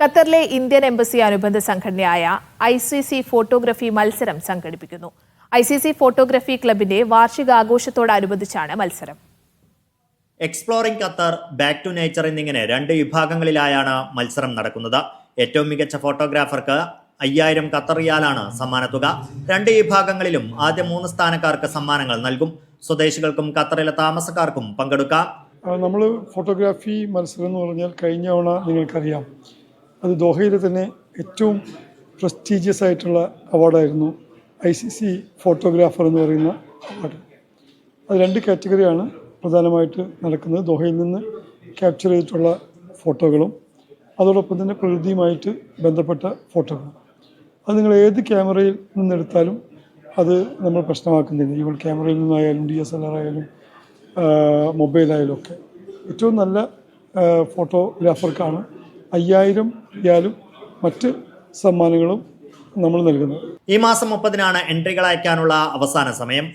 ഖത്തറിലെ Indian embassy അനുബന്ധ സംഘടനയായ ഐ സി സി ഫോട്ടോഗ്രഫി മത്സരം സംഘടിപ്പിക്കുന്നു. ഐ സി സി ഫോട്ടോഗ്രഫി ക്ലബിന്റെ വാർഷികാഘോഷത്തോടനുബന്ധിച്ചാണ് മത്സരം. Exploring Qatar back to nature എന്നിങ്ങനെ രണ്ട് വിഭാഗങ്ങളിലായാണ് മത്സരം നടക്കുന്നത്. ഏറ്റവും മികച്ച ഫോട്ടോഗ്രാഫർക്ക് അയ്യായിരം ഖത്തർ റിയാലാണ് സമ്മാനത്തുക രണ്ട് വിഭാഗങ്ങളിലും ആദ്യ മൂന്ന് സ്ഥാനക്കാർക്ക് സമ്മാനങ്ങൾ നൽകും. സ്വദേശികൾക്കും ഖത്തറിലെ താമസക്കാർക്കും പങ്കെടുക്കാം. നമ്മൾ ഫോട്ടോഗ്രാഫി മത്സരം എന്ന് പറഞ്ഞാൽ കഴിഞ്ഞ തവണ നിങ്ങൾക്കറിയാം. അത് ദോഹയിൽ തന്നെ ഏറ്റവും പ്രസ്റ്റീജിയസ് ആയിട്ടുള്ള അവാർഡായിരുന്നു ഐ സി സി ഫോട്ടോഗ്രാഫർ എന്ന് പറയുന്ന അവാർഡ്. അത് രണ്ട് കാറ്റഗറിയാണ് പ്രധാനമായിട്ട് നടക്കുന്നത്. ദോഹയിൽ നിന്ന് ക്യാപ്ചർ ചെയ്തിട്ടുള്ള ഫോട്ടോകളും അതോടൊപ്പം തന്നെ പ്രകൃതിയുമായിട്ട് ബന്ധപ്പെട്ട ഫോട്ടോകളും അത് നിങ്ങൾ ഏത് ക്യാമറയിൽ നിന്നെടുത്താലും അത് നമ്മൾ പ്രശ്നമാക്കുന്നില്ല. ഈവൾ ക്യാമറയിൽ നിന്നായാലും ഡി എസ് എൽ ആർ ആയാലും മൊബൈലായാലും ഒക്കെ. ഏറ്റവും നല്ല ഫോട്ടോഗ്രാഫർക്കാണ് അയ്യായിരം റിയാലും മറ്റ് സമ്മാനങ്ങളും നമ്മൾ നൽകുന്നത് ഈ മാസം മുപ്പതിനാണ് എൻട്രികൾ അയക്കാനുള്ള അവസാന സമയം.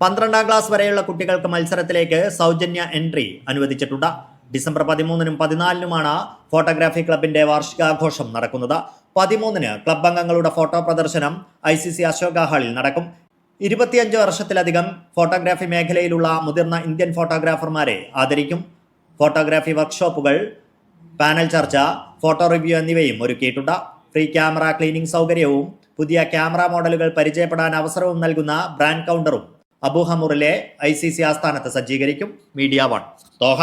പന്ത്രണ്ടാം ക്ലാസ് വരെയുള്ള കുട്ടികൾക്ക് മത്സരത്തിലേക്ക് സൗജന്യ എൻട്രി അനുവദിച്ചിട്ടുണ്ട്. ഡിസംബർ പതിമൂന്നിനും പതിനാലിനുമാണ് ഫോട്ടോഗ്രാഫി ക്ലബിന്റെ വാർഷികാഘോഷം നടക്കുന്നത്. പതിമൂന്നിന് ക്ലബ് അംഗങ്ങളുടെ ഫോട്ടോ പ്രദർശനം ഐ സി സി അശോക ഹാളിൽ നടക്കും. ഇരുപത്തിയഞ്ച് വർഷത്തിലധികം ഫോട്ടോഗ്രാഫി മേഖലയിലുള്ള മുതിർന്ന ഇന്ത്യൻ ഫോട്ടോഗ്രാഫർമാരെ ആദരിക്കും. ഫോട്ടോഗ്രാഫി വർക്ക്ഷോപ്പുകൾ പാനൽ ചർച്ച ഫോട്ടോ റിവ്യൂ എന്നിവയും ഒരുക്കിയിട്ടുണ്ട്. ഫ്രീ ക്യാമറ ക്ലീനിംഗ് സൗകര്യവും പുതിയ ക്യാമറ മോഡലുകൾ പരിചയപ്പെടാൻ അവസരവും നൽകുന്ന ബ്രാൻഡ് കൗണ്ടറും അബുഹമുറിലെ ഐ സി സി ആസ്ഥാനത്ത് സജ്ജീകരിക്കും മീഡിയ വൺ. ദോഹ